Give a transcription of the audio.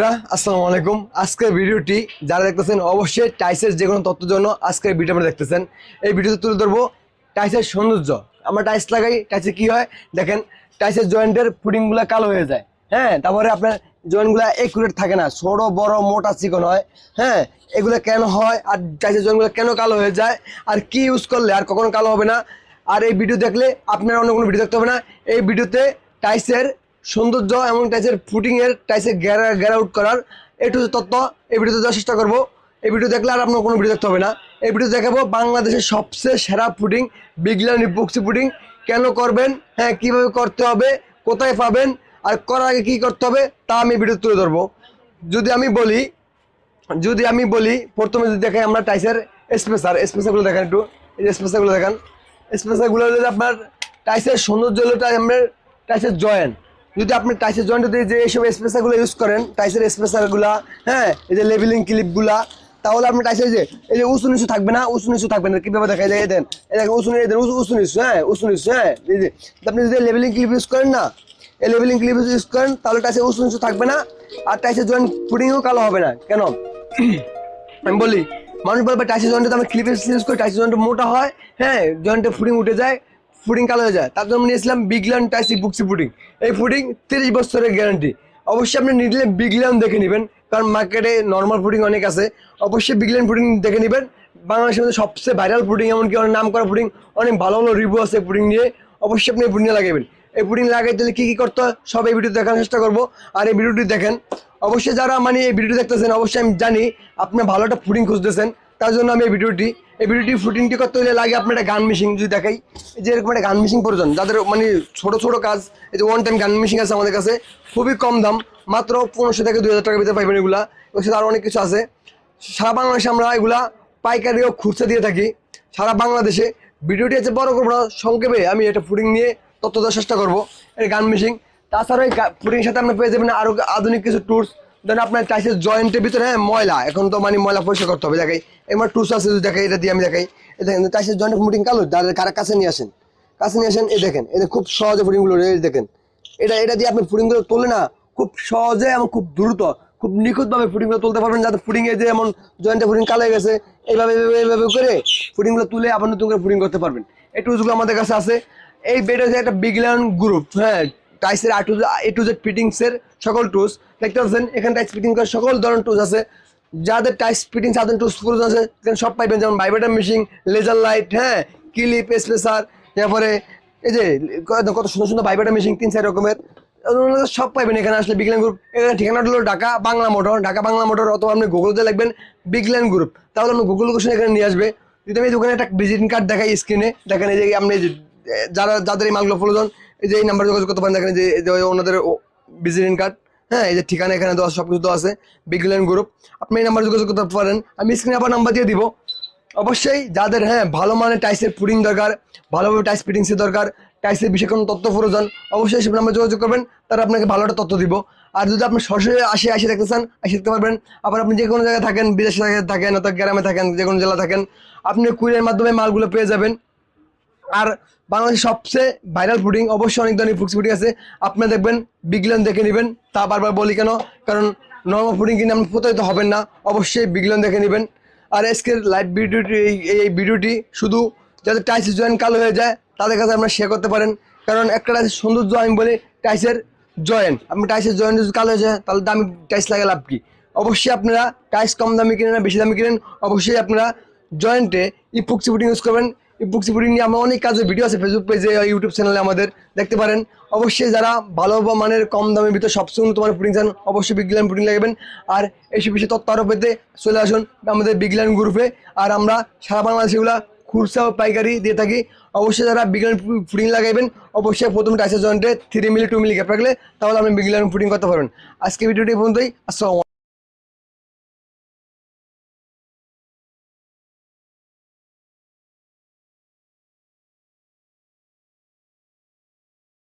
বন্ধুরা, আসসালামু আলাইকুম। আজকের ভিডিওটি যারা দেখতেছেন, অবশ্যই টাইসের যে কোনো তথ্যের জন্য আজকের ভিডিও আমরা দেখতেছেন। এই ভিডিওতে তুলে ধরবো টাইসের সৌন্দর্য। আমরা টাইস লাগাই টাইসে কি হয়? দেখেন টাইসের জয়েন্টের ফুডিংগুলো কালো হয়ে যায়। হ্যাঁ তারপরে আপনার জয়েন্টগুলো একুরেট থাকে না। ছোট, বড়, মোটা চিকন হয়। হ্যাঁ এগুলো কেন হয়? আর টাইসের জয়েন্টগুলো কেন কালো হয়ে যায়? আর কি ইউজ করলে? আর কখনো কালো হবে না। আর এই ভিডিও দেখলে আপনার অন্য কোনো ভিডিও দেখতে হবে না। এই ভিডিওতে টাইসের সৌন্দর্য এবং টাইসের ফুটিংয়ের টাইসের গ্যারা গ্যার আউট করার একটু তত্ত্ব এই ভিডিওতে দেওয়ার চেষ্টা করব। এই ভিডিও দেখলে আর আপনার কোনো ভিডিও দেখতে হবে না। এই ভিডিও দেখাবো বাংলাদেশের সবচেয়ে সেরা ফুডিং বিগলান ইপক্সি ফুডিং কেন করবেন? হ্যাঁ কীভাবে করতে হবে? কোথায় পাবেন? আর করার আগে কী করতে হবে? তা আমি ভিডিও তুলে ধরবো। যদি আমি বলি, যদি আমি বলি, প্রথমে যদি দেখাই আমরা টাইসের স্পেসার স্পেসারগুলো দেখেন একটু। এই যে স্পেসারগুলো দেখেন। স্পেসারগুলো হলো আপনার টাইসের সৌন্দর্য হলো টাই আপনার টাইসের জয়েন্ট যদি আপনি টাইসের জয়েন্ট যদি যে এইসব স্পেসারগুলো ইউজ করেন টাইসের স্পেসারগুলা হ্যাঁ এই যে লেভেলিং ক্লিপগুলা তাহলে আপনি টাইসের যে, এই যে উঁচু নিচু থাকবে না, উঁচু নিচু থাকবে না। কীভাবে দেখা যায় দেন, এই দেখেন, উঁচু এই দেন, উঁচু উঁচু নিচু হ্যাঁ উঁচু নিচু হ্যাঁ আপনি যদি লেভেলিং ক্লিপ ইউজ করেন না, এই লেভেলিং ক্লিপ ইউজ করেন, তাহলে টাইসের উঁচু নিচু থাকবে না, আর টাইসের জয়েন্ট পুডিংও কালো হবে না। কেন? আমি বলি, মানুষ বলবে টাইসের জয়েন্টে তো আমরা ক্লিপের ইউজ করি টাইসের জয়েন্ট মোটা হয় হ্যাঁ জয়েন্টে ফুডিং উঠে যায় ফুডিং কালো হয়ে যায়। তার জন্য নিয়েছিলাম বিগলান টাইসি বুকসি ফুডিং এই ফুডিং তিরিশ বছরের গ্যারান্টি অবশ্যই আপনি নিলে বিগলান দেখে নেবেন, কারণ মার্কেটে নর্মাল ফুডিং অনেক আছে। অবশ্যই বিগলান ফুডিং দেখে নেবেন। বাংলাদেশের মধ্যে সবচেয়ে ভাইরাল ফুডিং এমনকি অনেক নাম করা ফুডিং অনেক ভালো ভালো রিভিউ আছে ফুডিং নিয়ে। অবশ্যই আপনি এই ফুডিং লাগাবেন। এই পুডিং লাগাইতে হলে কী কী করতে হয়, সব এই ভিডিও দেখার চেষ্টা করব। আর এই ভিডিওটি দেখেন। অবশ্যই যারা মানে এই ভিডিওটি দেখতেছেন, অবশ্যই আমি জানি আপনি ভালো একটা ফুডিং খুঁজতেছেন। তার জন্য আমি এই ভিডিওটি এই ভিডিওটি ফুডিংটি করতে হলে লাগে আপনার একটা গান মেশিন যদি দেখাই। যে এরকম একটা গান মেশিন প্রয়োজন। যাদের মানে ছোট ছোট কাজ, এই যে ওয়ান টাইম গান মেশিন আছে আমাদের কাছে, খুবই কম দাম, মাত্র পনেরোশো থেকে দুই হাজার টাকার ভিতরে পাইবেন এগুলা। ওর সাথে আরও অনেক কিছু আছে। সারা বাংলাদেশে আমরা এগুলা পাইকারি ও খুচরা দিয়ে থাকি। সারা বাংলাদেশে। ভিডিওটি আছে বড় করব না, সংক্ষেপে আমি এটা ফুটিং নিয়ে তথ্য দেওয়ার চেষ্টা করব, এই গান মেশিন তাছাড়া এই ফুডিংয়ের সাথে আপনি পেয়ে যাবেন আরও আধুনিক কিছু টুলস ধরেন আপনার টাইসের জয়েন্টের ভিতরে হ্যাঁ ময়লা। এখন তো মানে ময়লা পরিষ্কার করতে হবে। দেখাই, এবার টুলস আছে দেখাই, এটা দিয়ে আমি দেখাই। এই দেখেন টাইসের জয়েন্টের ফুডিং কালো, যাদের কারা কাছে নিয়ে আসেন। কাছে নিয়ে আসেন, এই দেখেন এটা খুব সহজে ফুডিংগুলো এই দেখেন। এটা এটা দিয়ে আপনি ফুডিংগুলো তোলে না, খুব সহজে এবং খুব দ্রুত, খুব নিখুঁতভাবে ফুডিংগুলো তুলতে পারবেন, যাতে এ যে এমন জয়েন্টে ফুডিং কালো হয়ে গেছে, এইভাবে এইভাবে করে ফুডিংগুলো তুলে আবার নতুন করে ফুডিং করতে পারবেন। এই টুলসগুলো আমাদের কাছে আছে। এই বেড হচ্ছে একটা বিগলান গ্রুপ হ্যাঁ টাইসের আই টু এ টু জেড ফিটিংসের সকল টুলস দেখতে পাচ্ছেন এখানে টাইস ফিটিং করার সকল ধরনের টুলস আছে। যাদের টাইস ফিটিং সাধারণ টুলস প্রয়োজন আছে সব পাইবেন, যেমন ভাইব্রেটার মেশিন লেজার লাইট হ্যাঁ ক্লিপ স্পেসার তারপরে এই যে, কত সুন্দর সুন্দর ভাইব্রেটার মেশিন তিন চার রকমের। সব পাইবেন এখানে আসলে বিগল্যান গ্রুপ এখানে ঠিকানাটা হলো ঢাকা বাংলা মোটর, ঢাকা বাংলা মোটর অথবা আপনি গুগলতে লিখবেন বিগল্যান গ্রুপ তাহলে আপনি গুগল লোকেশন এখানে নিয়ে আসবে। যদি আমি দোকানে একটা ভিজিটিং কার্ড দেখাই স্ক্রিনে দেখেন এই যে আপনি যারা, যাদের এই মালগুলো প্রয়োজন এই যে এই নাম্বার যোগাযোগ করতে পারেন, দেখেন যে ওনাদের ভিজিটিং কার্ড হ্যাঁ এই যে ঠিকানা এখানে দেওয়া সব কিছু দেওয়া আছে বিগল্যান গ্রুপ আপনি এই নাম্বার যোগাযোগ করতে পারেন। আমি স্ক্রিনে আবার নাম্বার দিয়ে দিব। অবশ্যই যাদের হ্যাঁ ভালো মানের টাইসের পুডিং দরকার, ভালোভাবে টাইস ফিটিংসের দরকার টাইসের বিষয়ে কোনো তথ্য প্রয়োজন, অবশ্যই সেসব নাম্বার যোগাযোগ করবেন, তারা আপনাকে ভালো একটা তথ্য দিব। আর যদি আপনি সরাসরি আসে আসে দেখতে চান, আসে দেখতে পারবেন। আবার আপনি যে কোনো জায়গায় থাকেন, বিদেশে থাকেন অথবা গ্রামে থাকেন যে কোনো জেলা থাকেন, আপনি কুরিয়ার মাধ্যমে মালগুলো পেয়ে যাবেন। আর বাংলাদেশের সবচেয়ে ভাইরাল ফুডিং অবশ্যই অনেক ধরনের ফুডস ফুডিং আছে। আপনি দেখবেন, বিগলন দেখে নেবেন, তা বারবার বলি কেন? কারণ নর্মাল ফুডিং কিনে আপনি প্রতারিত হবেন না। অবশ্যই বিগলন দেখে নেবেন। আর আজকের লাইভ ভিডিওটি এই ভিডিওটি শুধু যাদের টাইসের জয়েন্ট কালো হয়ে যায়, তাদের কাছে আপনারা শেয়ার করতে পারেন। কারণ একটা টাইসের সৌন্দর্য, আমি বলি টাইসের জয়েন্ট আপনি টাইসের জয়েন্ট যদি কালো হয়ে যায়, তাহলে দামি টাইস লাগে লাভ কি? অবশ্যই আপনারা টাইস কম দামি কিনেন না, বেশি দামি কিনেন। অবশ্যই আপনারা জয়েন্টে ইপুক্সি ফুডিং ইউজ করবেন। ইপুক্সি ফুডিং নিয়ে আমার অনেক কাজের ভিডিও আছে ফেসবুক পেজে ইউটিউব চ্যানেলে আমাদের। দেখতে পারেন। অবশ্যই যারা ভালো মানের কম দামের ভিতরে সবসময় তোমার ফুডিং চান, অবশ্যই বিগলান ফুডিং লাগাবেন। আর এইসব বিষয়ে তথ্য আরও পেতে চলে আসুন আমাদের বিগলান গ্রুপে আর আমরা সারা বাংলাদেশে এগুলা খুচরা ও পাইকারি দিয়ে থাকি। অবশ্যই যারা বিগলান ফুডিং লাগাইবেন, অবশ্যই প্রথম টাইসের জয়েন্টে three milli two milli gap রাখলে তাহলে আপনি বিগলান ফুডিং করতে পারবেন। আজকে ভিডিওটি পর্যন্তই। আসসালাম